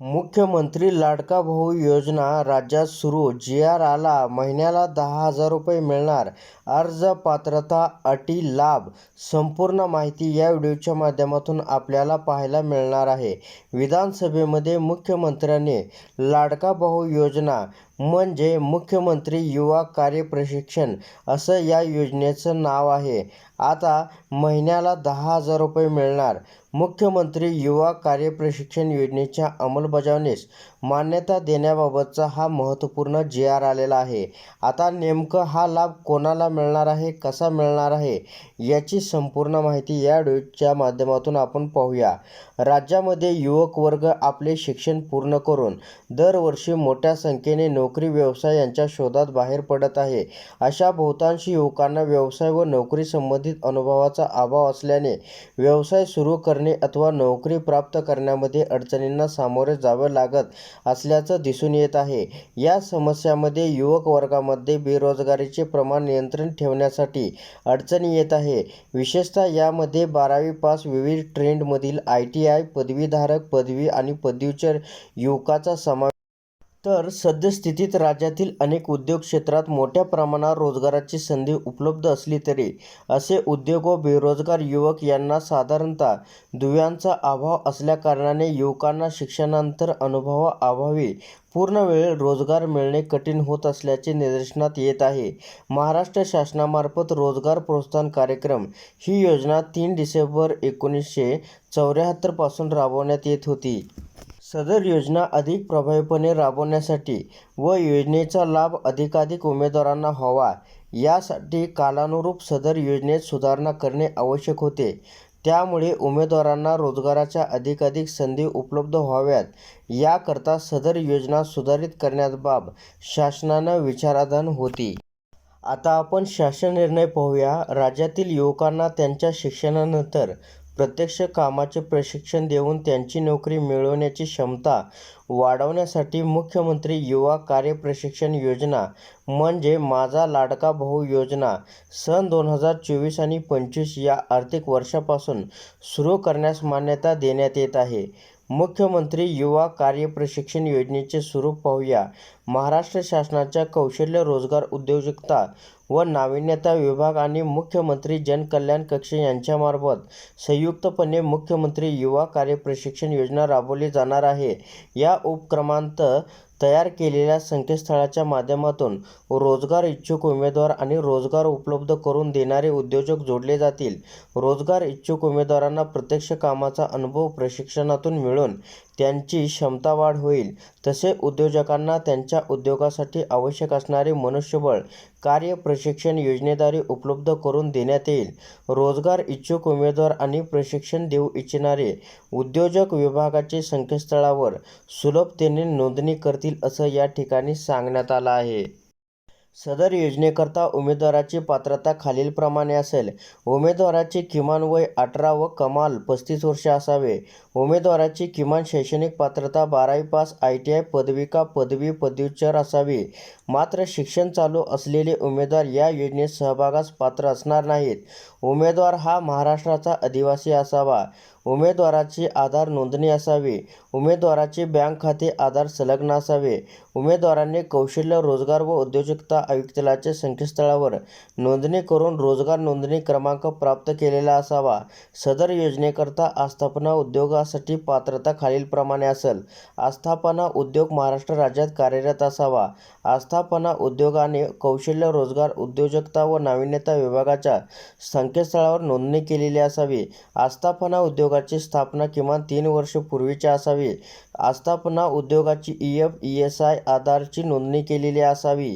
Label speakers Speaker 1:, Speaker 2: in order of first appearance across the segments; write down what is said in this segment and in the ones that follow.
Speaker 1: मुख्यमंत्री लाडका भाऊ योजना राज्यात सुरू. जी आर आला महिन्याला दहा हजार रुपये मिळणार. अर्ज पात्रता अटी लाभ संपूर्ण माहिती या व्हिडिओच्या माध्यमातून आपल्याला पाहायला मिळणार आहे. विधानसभेमध्ये मुख्यमंत्र्यांनी लाडका भाऊ योजना म्हणजे मुख्यमंत्री युवा कार्य प्रशिक्षण असं या योजनेचं नाव आहे. आता महिन्याला दहा हजार रुपये मिळणार. मुख्यमंत्री युवा कार्य प्रशिक्षण योजनेच्या अंमलबजावणीस मान्यता देण्याबाबतचा हा महत्त्वपूर्ण जी आर आलेला आहे. आता नेमकं हा लाभ कोणाला मिळणार आहे कसा मिळणार आहे याची संपूर्ण माहिती या व्हिडिओच्या माध्यमातून आपण पाहूया. राज्यामध्ये युवक वर्ग आपले शिक्षण पूर्ण करून दरवर्षी मोठ्या संख्येने नोकरी व्यवसाय यांच्या शोधात बाहेर पडत आहे. अशा बहुतांश युवकांना व्यवसाय व नोकरी संबंधित अनुभवाचा अभाव असल्याने व्यवसाय सुरू करणे अथवा नोकरी प्राप्त करण्यामध्ये अडचणींना सामोरे जावे लागत असल्याचं दिसून येत आहे. या समस्यामध्ये युवक वर्गामध्ये बेरोजगारीचे प्रमाण नियंत्रण ठेवण्यासाठी अडचणी येत आहे. विशेषतः यामध्ये बारावी पास विविध ट्रेंडमधील आय टी आय पदवीधारक पदवी आणि पदव्युत्तर युवकाचा समावेश तर सद्यस्थितीत राज्यातील अनेक उद्योग क्षेत्रात मोठ्या प्रमाणावर रोजगाराची संधी उपलब्ध असली तरी असे उद्योग व बेरोजगार युवक यांना साधारणतः दुव्यांचा अभाव असल्याकारणाने युवकांना शिक्षणानंतर अनुभवाअभावी पूर्ण वेळ रोजगार मिळणे कठीण होत असल्याचे निदर्शनात येत आहे. महाराष्ट्र शासनामार्फत रोजगार प्रोत्साहन कार्यक्रम ही योजना तीन डिसेंबर एकोणीसशे चौऱ्याहत्तरपासून राबवण्यात येत होती. सदर योजना अधिक प्रभावीपणे राबवण्यासाठी व योजनेचा लाभ अधिकाधिक उमेदवारांना व्हावा यासाठी कालानुरूप सदर योजनेत सुधारणा करणे आवश्यक होते. त्यामुळे उमेदवारांना रोजगाराच्या अधिकाधिक संधी उपलब्ध व्हाव्यात. याकरता सदर योजना सुधारित करण्याबाब शासनानं विचाराधन होती. आता आपण शासन निर्णय पाहूया. राज्यातील युवकांना त्यांच्या शिक्षणानंतर प्रत्यक्ष कामाचे प्रशिक्षण देऊन त्यांची नोकरी मिळवण्याची क्षमता वाढवण्यासाठी मुख्यमंत्री युवा कार्य प्रशिक्षण योजना म्हणजे माझा लाडका भाऊ योजना सन दोन हजार चोवीस आणि पंचवीस या आर्थिक वर्षापासून सुरू करण्यास मान्यता देण्यात येत आहे. मुख्यमंत्री युवा कार्य प्रशिक्षण योजनेचे स्वरूप पाहूया. महाराष्ट्र शासनाच्या कौशल्य रोजगार उद्योजकता व नाविन्यता विभाग आणि मुख्यमंत्री जनकल्याण कक्ष यांच्यामार्फत संयुक्तपणे मुख्यमंत्री युवा कार्य प्रशिक्षण योजना राबवली जाणार आहे. या उपक्रमांत तयार केलेल्या संकेतस्थळाच्या माध्यमातून रोजगार इच्छुक उमेदवार आणि रोजगार उपलब्ध करून देणारे उद्योजक जोडले जातील. रोजगार इच्छुक उमेदवारांना प्रत्यक्ष कामाचा अनुभव प्रशिक्षणातून मिळून त्यांची क्षमता वाढ होईल. तसे उद्योजकांना त्यांच्या उद्योगासाठी आवश्यक असणारे मनुष्यबळ कार्य प्रशिक्षण योजनेद्वारे उपलब्ध करून देण्यात येईल. रोजगार इच्छुक उमेदवार आणि प्रशिक्षण देऊ इच्छिणारे उद्योजक विभागाचे संकेतस्थळावर सुलभतेने नोंदणी करतील असं या ठिकाणी सांगण्यात आलं आहे. सदर योजनेकरता उमेदवाराची पात्रता खालीलप्रमाणे असेल. उमेदवाराचे किमान वय अठरा व कमाल पस्तीस वर्षे असावे. उमेदवाराची किमान शैक्षणिक पात्रता बारावी पास आय टी आय पदविका पदवी पदव्युत्तर असावी. मात्र शिक्षण चालू असलेले उमेदवार या योजनेत सहभागास पात्र असणार नाहीत. उमेदवार हा महाराष्ट्राचा अधिवासी असावा. उमेदवाराची आधार नोंदणी असावी. उमेदवाराचे बँक खाते आधार संलग्न असावे. उमेदवारांनी कौशल्य रोजगार व उद्योजकता आयुक्तालयाच्या संकेतस्थळावर नोंदणी करून रोजगार नोंदणी क्रमांक प्राप्त केलेला असावा. सदर योजनेकरता आस्थापना उद्योगासाठी पात्रता खालीलप्रमाणे असेल. आस्थापना उद्योग महाराष्ट्र राज्यात कार्यरत असावा. आस्थापना उद्योगाने कौशल्य रोजगार उद्योजकता व नाविन्यता विभागाच्या संकेतस्थळावर नोंदणी केलेली असावी. आस्थापना उद्योग उद्योगाची स्थापना किमान तीन वर्ष पूर्वीची असावी. आस्थापना उद्योगाची E F E S I आधारची नोंदणी केलेली असावी.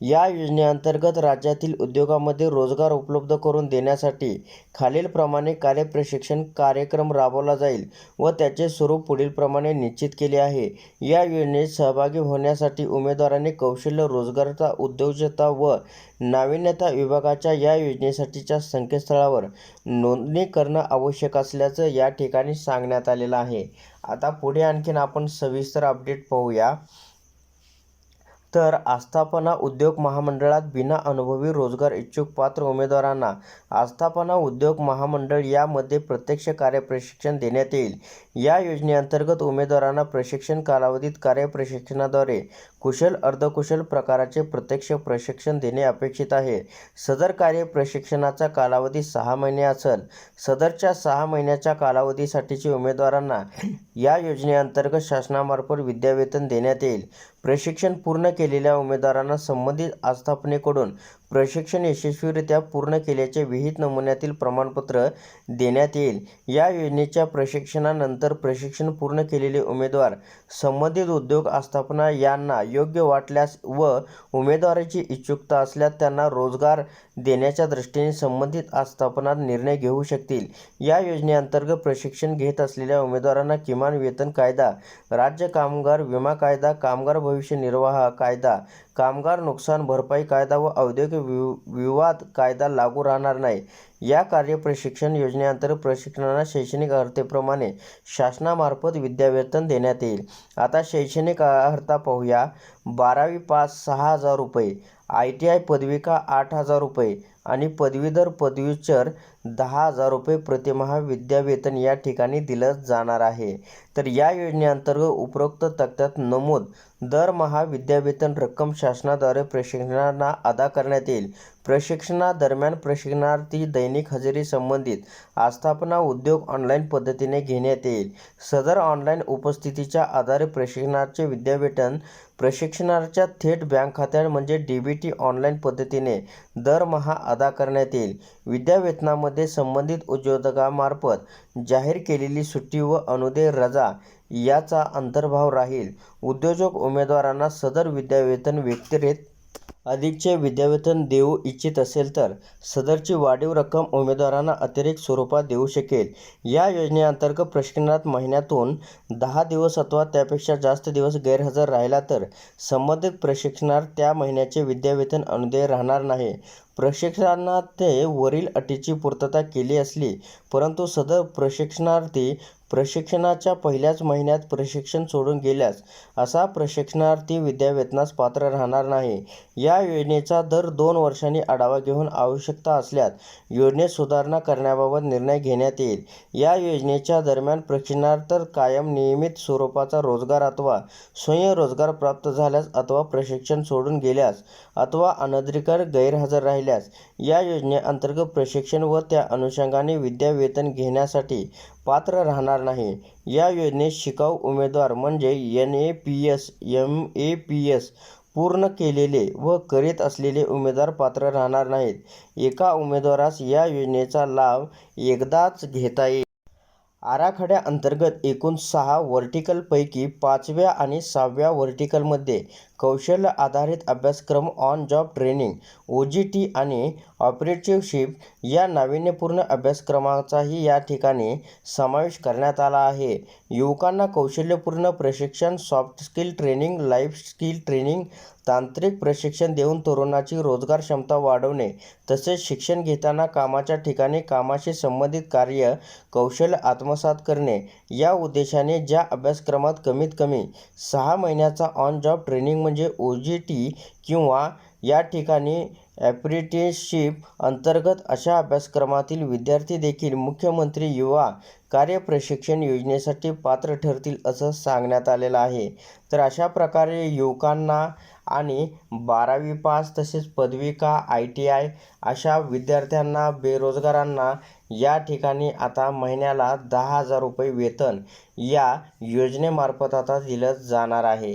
Speaker 1: या योजनेअंतर्गत राज्यातील उद्योगामध्ये रोजगार उपलब्ध करून देण्यासाठी खालीलप्रमाणे कार्यप्रशिक्षण कार्यक्रम राबवला जाईल व त्याचे स्वरूप पुढीलप्रमाणे निश्चित केले आहे. या योजनेत सहभागी होण्यासाठी उमेदवारांनी कौशल्य रोजगारता उद्योजकता व नाविन्यता विभागाच्या या योजनेसाठीच्या संकेतस्थळावर नोंदणी करणं आवश्यक असल्याचं या ठिकाणी सांगण्यात आलेलं आहे. आता पुढे आणखीन आपण सविस्तर अपडेट पाहूया. तर आस्थापना उद्योग महामंडळात बिना अनुभवी रोजगार इच्छुक पात्र उमेदवारांना आस्थापना उद्योग महामंडळ यामध्ये प्रत्यक्ष कार्यप्रशिक्षण देण्यात येईल. या योजनेअंतर्गत उमेदवारांना प्रशिक्षण कालावधीत कार्यप्रशिक्षणाद्वारे कुशल अर्धकुशल प्रकाराचे प्रत्यक्ष प्रशिक्षण देणे अपेक्षित आहे. सदर कार्यप्रशिक्षणाचा कालावधी सहा महिने असेल. सदरच्या सहा महिन्याच्या कालावधीसाठीचे उमेदवारांना या योजनेअंतर्गत शासनामार्फत विद्यावेतन देण्यात येईल. प्रशिक्षण पूर्ण केलेल्या उमेदवारांना संबंधित आस्थापनेकडून प्रशिक्षण यशस्वीरित्या पूर्ण केल्याचे विहित नमुन्यातील प्रमाणपत्र देण्यात येईल. या योजनेच्या प्रशिक्षणानंतर प्रशिक्षण पूर्ण केलेले उमेदवार संबंधित उद्योग आस्थापना यांना योग्य वाटल्यास व उमेदवाराची इच्छुकता असल्यास त्यांना रोजगार देण्याच्या दृष्टीने संबंधित आस्थापनात निर्णय घेऊ शकतील. या योजनेअंतर्गत प्रशिक्षण घेत असलेल्या उमेदवारांना किमान वेतन कायदा राज्य कामगार विमा कायदा कामगार भविष्य निर्वाह कायदा कामगार नुकसान भरपाई कायदा व औद्योगिक वि विवाद कायदा लागू राहणार नाही. या कार्य प्रशिक्षण योजनेअंतर्गत प्रशिक्षणाला शैक्षणिक अर्हतेप्रमाणे शासनामार्फत विद्यावेतन देण्यात येईल. आता शैक्षणिक अर्हता पाहूया. बारावी पास सहा हजार रुपये आय टी आय पदविका आठ हजार रुपये आणि पदवीधर पदव्युत्तर दहा हजार रुपये प्रतिमहा विद्यावेतन या ठिकाणी दिलं जाणार आहे. तर या योजनेअंतर्गत उपरोक्त तक्त्यात नमूद दरमहा विद्यावेतन रक्कम शासनाद्वारे प्रशिक्षणांना अदा करण्यात येईल. प्रशिक्षणादरम्यान प्रशिक्षणार्थी दैनिक हजेरी संबंधित आस्थापना उद्योग ऑनलाईन पद्धतीने घेण्यात येईल. सदर ऑनलाईन उपस्थितीच्या आधारे प्रशिक्षणाचे विद्यावेतन प्रशिक्षणाच्या थेट बँक खात्यात म्हणजे डी बी टी ऑनलाईन पद्धतीने दरमहा अदा करण्यात येईल. विद्यावेतनामध्ये संबंधित उद्योजकामार्फत जाहीर केलेली सुट्टी व अनुदेय रजा याचा अंतर्भाव राहील. उद्योजक उमेदवारांना सदर विद्यावेतन व्यतिरिक्त अधिकचे विद्यावेतन देऊ इच्छित असेल तर सदरची वाढीव रक्कम उमेदवारांना अतिरिक्त स्वरूपात देऊ शकेल. या योजनेअंतर्गत प्रशिक्षणात महिन्यातून दहा दिवस अथवा त्यापेक्षा जास्त दिवस गैरहजर राहिला तर संबंधित प्रशिक्षणात त्या महिन्याचे विद्यावेतन अनुदेय राहणार नाही. प्रशिक्षणार्थी वरील अटीची पूर्तता केली असली परंतु सदर प्रशिक्षणार्थी प्रशिक्षणाच्या पहिल्याच महिन्यात प्रशिक्षण सोडून गेल्यास असा प्रशिक्षणार्थी विद्यावेतनास पात्र राहणार नाही. या या योजनेचा दर दोन वर्षांनी आढावा घेऊन आवश्यकता असल्यास योजनेत सुधारणा करण्याबाबत निर्णय घेण्यात येईल. या योजनेच्या दरम्यान प्रशिक्षणार्थ कायम नियमित स्वरूपाचा रोजगार अथवा स्वयंरोजगार प्राप्त झाल्यास अथवा प्रशिक्षण सोडून गेल्यास अथवा अनधिकार गैरहजर राहिल्यास या योजनेअंतर्गत प्रशिक्षण व त्या अनुषंगाने विद्यावेतन घेण्यासाठी पात्र राहणार नाही. या योजनेत शिकाऊ उमेदवार म्हणजे N A P S M A P S पूर्ण केलेले व करीत असलेले उमेदवार पात्र राहणार नाहीत. एका उमेदवारास या योजनेचा लाभ एकदाच घेता येईल. आराखड्याअंतर्गत एकूण सहा व्हर्टिकलपैकी पाचव्या आणि सहाव्या व्हर्टिकलमध्ये कौशल्य आधारित अभ्यासक्रम on job training O G T आणि ऑपरेटिव्हशिप या नाविन्यपूर्ण अभ्यासक्रमांचाही या ठिकाणी समावेश करण्यात आला आहे. युवकांना कौशल्यपूर्ण प्रशिक्षण soft skill training life skill training तांत्रिक प्रशिक्षण देऊन तरुणाची रोजगार क्षमता वाढवणे तसेच शिक्षण घेताना कामाच्या ठिकाणी कामाशी संबंधित कार्य कौशल्य आत्मसात करणे या उद्देशाने ज्या अभ्यासक्रमात कमीत कमी सहा महिन्याचा ऑन जॉब ट्रेनिंग म्हणजे ओ जी टी किंवा या ठिकाणी ॲप्रेंटिसशिप अंतर्गत अशा अभ्यासक्रमातील विद्यार्थी देखील मुख्यमंत्री युवा कार्यप्रशिक्षण योजनेसाठी पात्र ठरतील असं सांगण्यात आलेलं आहे. तर अशा प्रकारे युवकांना आणि बारावी पास तसेच पदविका आय टी आय अशा विद्यार्थ्यांना बेरोजगारांना या ठिकाणी आता महिन्याला दहा हजार रुपये वेतन या योजनेमार्फत आता दिलं जाणार आहे.